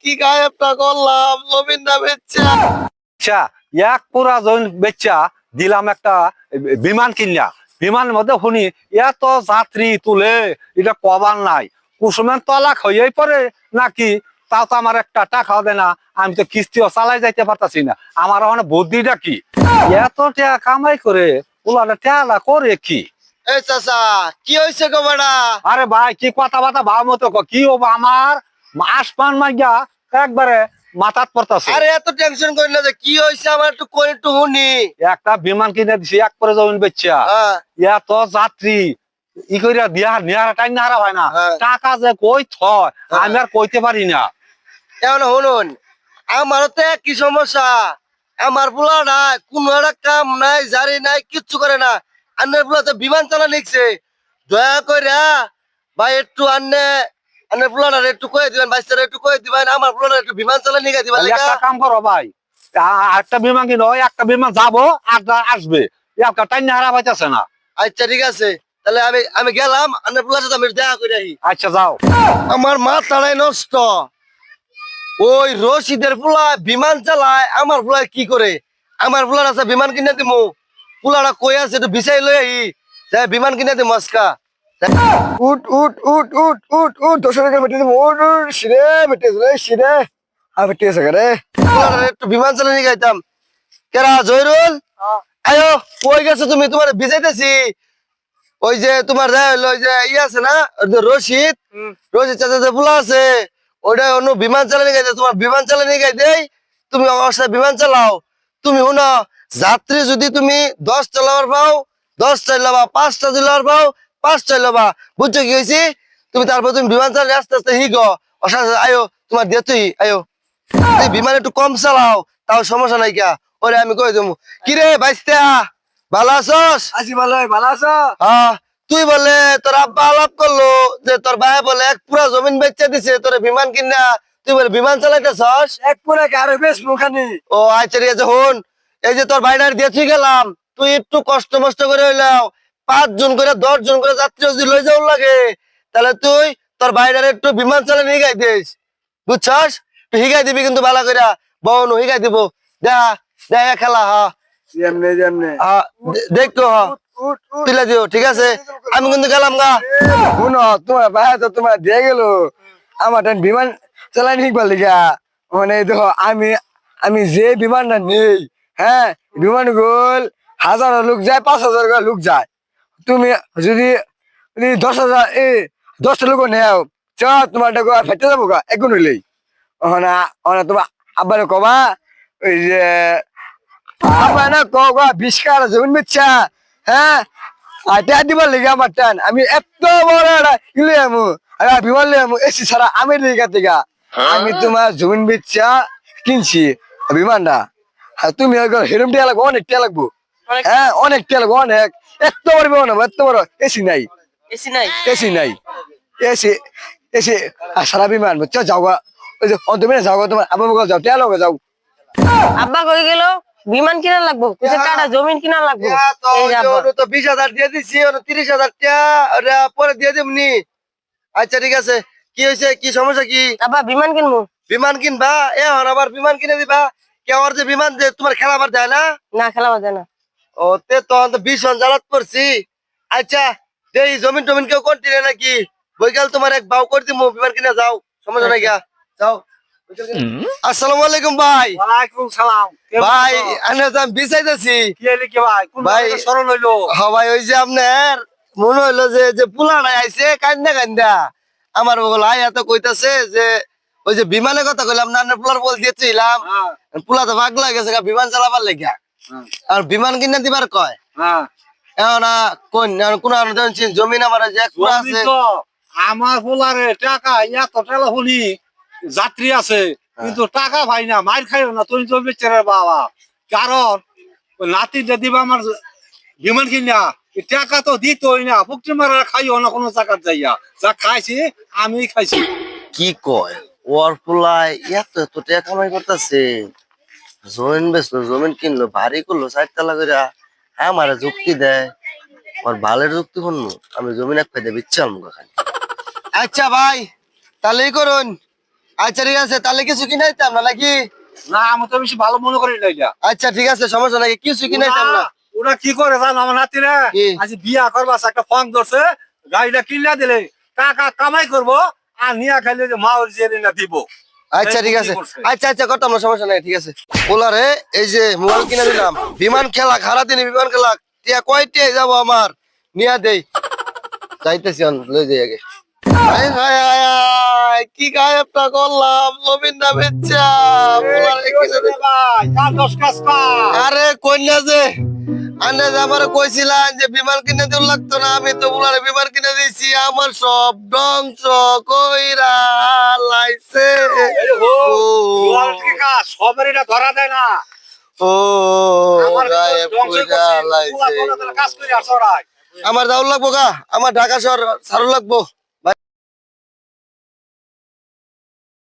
কি গায়েবটা করলাম আচ্ছা এক পুরা বেচা দিলাম একটা বিমান বিমানের মধ্যে শুনি এত যাত্রী তুলে এটা কবার নাই। কুসুমের তলাক পরে নাকি তাও তো আমার একটা টাকাও দেয় না আমি তো কিস্তিও চালাই যাইতে পারতাছি না। আমার মানে বুদ্ধিটা কি? এত টাকা কামাই করে ওলাটা টাকা করে কি? এই চাচা কি হয়েছে গো বেড়া আরে ভাই কি কথা বাতা ভাব মতো ক, কি হব আমার? আসমান মাইয়া একবারে মাথাত পড়তাছে। আরে এত টেনশন করি না যে কি হয়েছে আমার একটু করে একটু শুনি। একটা বিমান কিনে দিছি এক করে জমিন বেচা। হ্যাঁ। এত যাত্রী ই কইরা দিয়া নেহারা টাইম নেহারা হয় না। হ্যাঁ। টাকা যে কই থয় আমি আর কইতে পারি না। এখন শুনুন আমারও তো কি সমস্যা। আমার পোলা নাই কোনো একটা কাম নাই জারি নাই কিচ্ছু করে না। আন্নের পোলা তো বিমান চালা নিচ্ছে দয়া করে ভাই একটু আন্নে আন্নের পোলাটা একটু কয়ে দিবেন একটু কয়ে দিবেন আমার একটু বিমান চালা নিয়ে দিবেন একটা কাম করো ভাই একটা বিমান একটা বিমান যাব আটটা আসবে। একটা টাইম নেহারা পাইতেছে না। আচ্ছা ঠিক আছে। তাহলে আমি আমি গেলাম পোলার সাথে আমি দেখা করে আসি। আচ্ছা যাও। আমার মাথাটাই নষ্ট। ওই রশিদের পোলা বিমান চালায় আমার পোলায় কি করে? আমার পোলার আছে বিমান কিনে দিমু। পোলাটা কই আছে একটু বিছাই লই আহি। বিমান কিনে দিমু আজকা। উঠ উঠ উঠ উঠ উঠ উঠ দশ টাকা বেটে দেবো। উঠ উঠ সিরে বেটে রে সিরে আর বেটে আছে রে? একটু বিমান চালানি গাইতাম কেরা জয়রুল আয়ো কই গেছো তুমি? তোমার ভিজাইতেছি। ওই যে তোমার যা ওই যে ই আছে না? রশিদ। রশিদ চাচা যে পোলা আছে ওইটা অন্য বিমান চালানি গাইতে তোমার বিমান চালানি গাই দেই তুমি আমার সাথে বিমান চালাও। তুমি শুনো যাত্রী যদি তুমি দশ চালাবার পাও দশ চালাবা পাঁচটা চালাবার পাও পাঁচ চালাবা বুঝছ কি হয়েছি তুমি তারপর তুমি বিমান চালানি আস্তে আস্তে হিগ সাথে আয়ো তোমার দিয়ে তুই আয়ো। তুই বিমান একটু কম চালাও তাও সমস্যা নাই কিয়া। ওরে আমি কই দেবো? কিরে বাইস্তা ভালো আছস? আসি ভালো ভালো আছো? হ্যাঁ তুই বলে তোর আব্বা আলাপ করল যে তোর ভাই বলে এক পুরা জমিন বেচে দিছে তোর বিমান কিনা। তুই বলে বিমান চালাইতেছস? এক পুরে কারে বেশ মুখানি? ও আচ্ছা ঠিক আছে হন এই যে তোর ভাইটার দিয়ে গেলাম তুই একটু কষ্ট মষ্ট করে হইলাও। পাঁচ জন করে দশ জন করে যাত্রী যদি লই যাও লাগে তাহলে তুই তোর ভাইটার একটু বিমান চালানি হিগাই দিস। বুঝছস? তুই হিগাই দিবি কিন্তু ভালো করে বউন হিগাই দিব। দেখা দেখা খেলা হা। দেখতো হা তুলে দিও ঠিক আছে? আমি কিন্তু গেলাম গা। শুনো তোমার ভাই তো তোমার দিয়ে গেল। আমার বিমান চালাই নিকবার লিগা। মানে দেখো আমি আমি যে বিমানটা নেই হ্যাঁ বিমান গোল হাজার লোক যায় পাঁচ হাজার লোক যায়। তুমি যদি যদি দশ হাজার এ দশটা লোক নেও চ তোমার টাকা ফেটে যাব গা একগুণ হইলেই ওখানে ওখানে তোমার আব্বারে কবা ওই যে আব্বা না কবা বিশ কারা জমিন বেচা হ্যাঁ আটা দিবার লেগে আমার টান আমি এত বড় একটা ইলে আমু আর বিমান লে আমু এসি ছাড়া আমি লেগে থেকে আমি তোমার জমিন বেচা কিনছি বিমানটা আর তুমি হেরম টিয়া লাগবো, অনেক টিয়া লাগবো। হ্যাঁ অনেক লাগবো অনেক। এত বড় বিমান হব, এত বড়। এসি নাই। এসি নাই? এসি নাই। এসি এসি সারা বিমান বুঝছ? ওই যে অন্ত মিনে যাও তোমার আবার বগল যাও লগে যাও। আব্বা কই গেল? বিমান কিনা লাগবো? কিছু কাটা জমিন কিনা লাগবো? তো এই ওই যে যে আব্বা। ওরে তো বিশ হাজার দিয়ে দিছি তিরিশ হাজার টাকা পরে দিয়ে দিবনি আচ্ছা ঠিক আছে। কি হয়েছে? কি সমস্যা কি? আব্বা বিমান কিনবো? বিমান কিনবা? এ হন আবার বিমান কিনে দিবা। কে ওর যে বিমান যে তোমার খেলাবার দেয় না? না খেলা বাজে না। ও তে তখন তো জন জ্বালাত পড়ছি আচ্ছা এই জমিন টমিন কেউ কন্টিনে নাকি? বৈকাল তোমার এক বাউ করে দিবো বিমান কিনে যাও। সমস্যা নাই যাও। আসসালামু আলাইকুম ভাই। ওয়ালাইকুম সালাম। ভাই আমি আমি বিছাইতেছি। কি হইল কি ভাই? কোন ভাই, স্মরণ হইল? হ ভাই ওই যে আপনার মনে হইল যে যে পুলাড়াই আইছে কান্দা কান্দা আমার আই এত কইতাছে যে ওই যে বিমানের কথা কইলাম না পুলার বল দিয়েছিলাম। হ্যাঁ। পুলা তো ভাগ লাগেছে বিমান চালাবার লেগা। আর বিমান কিনে দিবার কয়? হ্যাঁ। এখন কোন জমিন আমার আমার পোলারে টাকা এত টেলাফোনি যাত্রী আছে কিন্তু টাকা ভাই না মার খাইও না তুমি তো বেচারে বাবা। কারণ নাতিটা দিবা আমার বিমান কিনা টাকা তো দিতই না ফুকটি মারা খাইও না কোনো জায়গা যাইয়া। যা খাইছি আমি খাইছি। কি কয়? ওর পুলাই এত এত টাকা কামাই করতেছে। জমিন বেচলো জমিন কিনলো ভারী করল চারতলা করে। আমার যুক্তি দেয়। ওর ভালের যুক্তি শুনব? আমি জমিন এক ফাইদে বিচ্ছি খালি আচ্ছা ভাই তাহলে করুন। আচ্ছা ঠিক আছে তাহলে কিছু কিনে কিনাইতাম না নাকি? না আমি তো বেশি ভালো মনে করি না এটা। আচ্ছা ঠিক আছে সমস্যা নাকি কিছু কিনে কিনাইতাম না। ওরা- ওরা কি করে জান আমার নাতি রে আজ বিয়া করবাস একটা ফং ধরছে গাড়িটা কিনা দিলে টাকা কামাই করব আর নিয়া খাইলে যে মাওর জেনে না দিব। আচ্ছা ঠিক আছে। আচ্ছা আচ্ছা করতাম না সমস্যা নাই ঠিক আছে। ওলারে এই যে মোবাইল কিনে দিলাম বিমান খেলা খারা দিনে বিমান খেলা টিয়া কয়টে যাব আমার? নিয়া দেই। যাইতেছি লই যাই আগে। হায় হায় হায়, কি গায়েবটা করলাম। ভাই দশ কাজ কাজ আরে কন্যা যে আমার কইছিলেন যে বিমান কিনে লাগতো না আমি তো বুলারে বিমান কিনে দিয়েছি আমার সব ধ্বংস কইরা লাইছে। সবার এটা ধরা দেয় না ও কইরা আমার যাওয়ার লাগবো গা? আমার ঢাকা শহর সারু লাগবো।